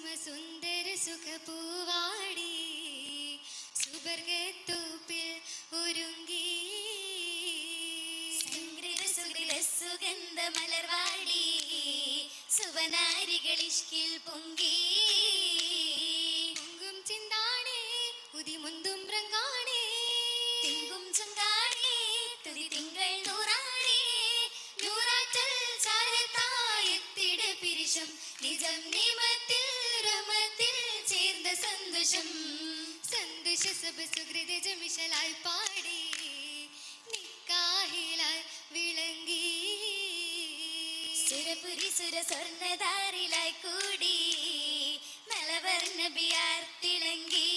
സുമസുന്ദര സുഖപൂവാടി. സുബർഗത്തൂപ്പിൽ ഒരുങ്ങി. സുഗന്ധ മലർവാടി സുവനാരികൾ ഇഷ്കിൽ സഭ സുഹൃത ജമിഷലായി പാടി നിക്കാഹിലായി വിളങ്ങി സുരപുരി സുര സ്വർണധാരിലായി കൂടി നലവർണ ബിയാർ തിളങ്ങി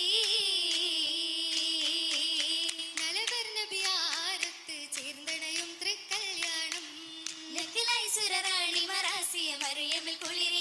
നലവർണ ബിയാരത്ത് ചേർന്നണയും തൃക്കല്യാണം നക്കിലായി സുരറാണി മറാസിയ മറിയമ്മിൽ കുളിരേറും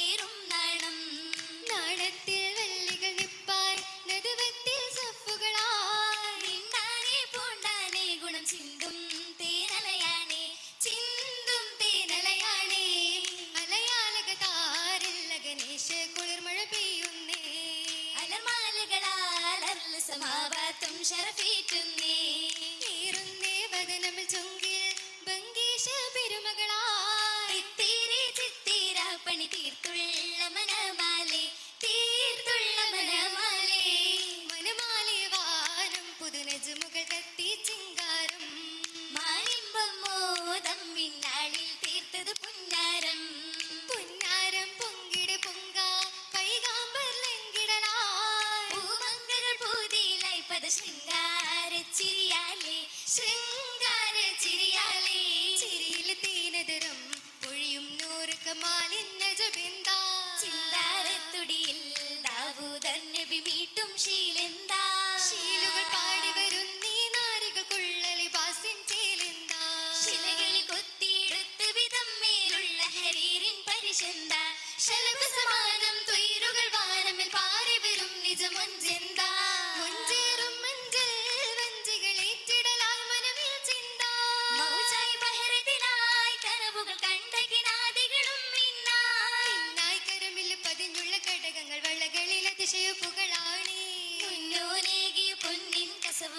ശീലെന്താ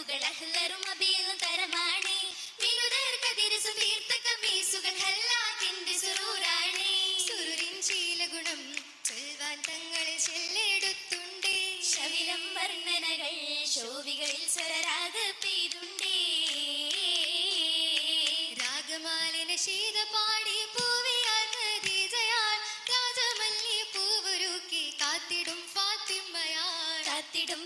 കസവുകൾ അഹ്ലറും തരമാണ്. വിനുതർ കതിരസു കമീസുകൾ സുരുരിൻ ചൊൽവാൻ തങ്ങളെ ചെല്ലെടുത്തുണ്ടേ. ശവിലം വർണനകൾ ശോഭികളിൽ സ്വരരാഗ പെയ്തുണ്ടേ. രാഗമാലിന ശീത പാടി പൂവിയാൽ ഖദീജയാൽ രാജമല്ലി പൂവുരുക്കി കാത്തിടും ഫാത്തിമയാൽ കാത്തിടും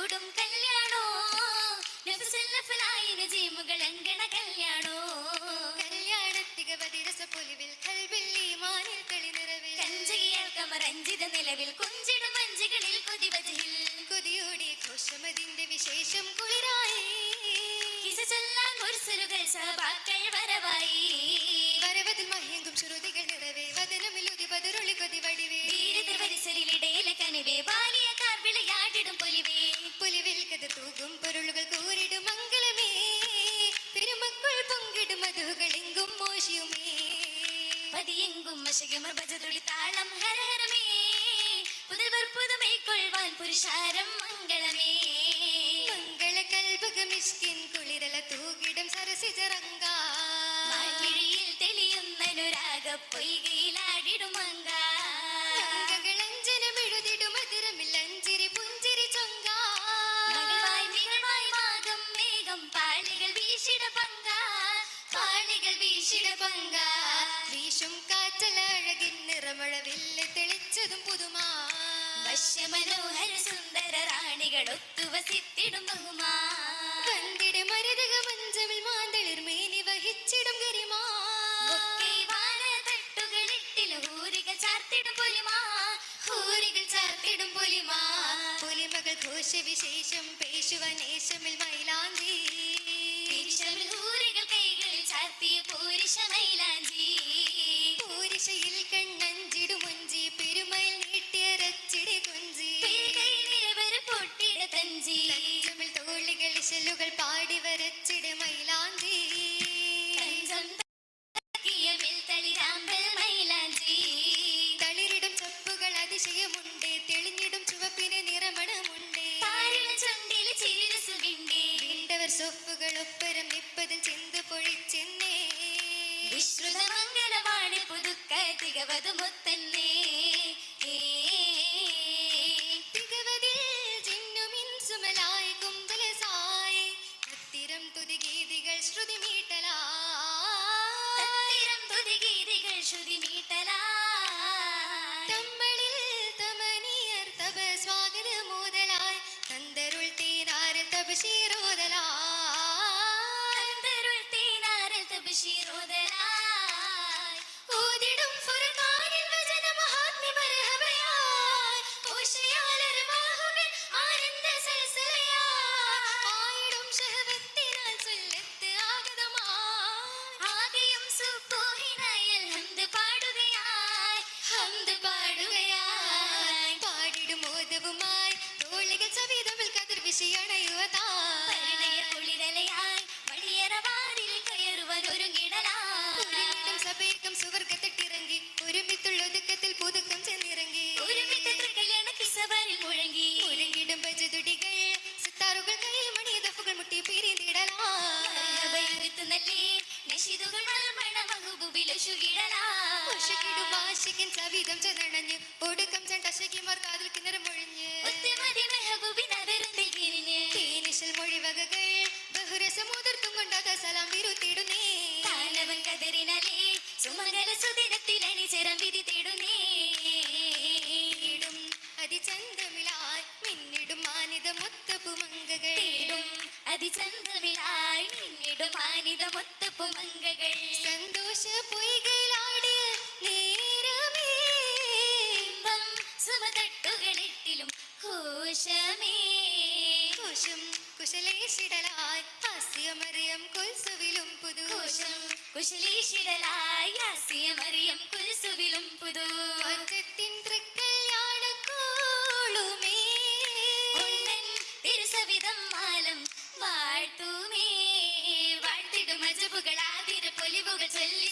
കൂടും കല്യാണോ? അങ്കണ കല്യാണോ? കല്യാണത്തിക വതിരസ പൊലിവിൽ കൽബില്ലി മാനിൽ കളി നിറവിൽ. കഞ്ചകിയാൽ കമറഞ്ചിത നിലവിൽ കുഞ്ചിടും വഞ്ചികളിൽ കൊതിവതിൽ കൊതിയോടെ ഘോഷമതിന്റെ വിശേഷം കുളിരായി. കിസ ചൊല്ലാൻ മുർസലുകൾ സഭാക്കൾ വരവായി. വരവതിൽ മഹ്യങ്കും ശ്രുതികൾ നിറവേ വദനമിലുതി പതിരുളി കൊതി വടിവേ. കനിവേ ബാലിയ ഭജതുളി താളം ഹരഹരമേ. പുതുവർ പുതുമൈ പുരുഷാരം മംഗളമേ. മംഗള കൽപകമിഷ്കിൻ കുളിരല തൂകിടും സരസിജറങ്ക മാൻമിഴിയിൽ തെളിയുന്നനുരാഗ പൊയ്കയിലാടിടും മങ്ക അഞ്ജനമെഴുതിടും മധുരമിൽ അഞ്ചിരി പുഞ്ചിരി ചൊങ്ക. മകളായി നികളായി മാകം മേഘം പാളികൾ വീശിട പാളികൾ വീശിട പങ്ക. വീശും കാറ്റല അഴകിൻ നിറമഴവില്ല് തെളിച്ചതും പുതുമാ. വശ്യമനോഹര സുന്ദര റാണികൾ ഒത്തുവസിത്തിടും ബഹുമാ. തികവതു മുത്തന്നേ. തികവതിൽ ജിന്നുമിൻസുമലായി കുമ്പലസായി. അത്തിരം തുതിഗീതികൾ ശ്രുതി മീട്ടലാത്തിരം തുതിഗീതികൾ ശ്രുതി മീട്ടലാ തമ്മളിൽ തമനിയർ തപ സ്വാഗത ചന്തമിഴായി നിന്നിടും സന്തോഷ ഘോഷമേ. ഘോഷം കുൽസുവിലും പുതു. ഘോഷം കുശലേശിടലായി കുൽസുവിലും പുതു. തൃക്കല്യാണ சொல்லி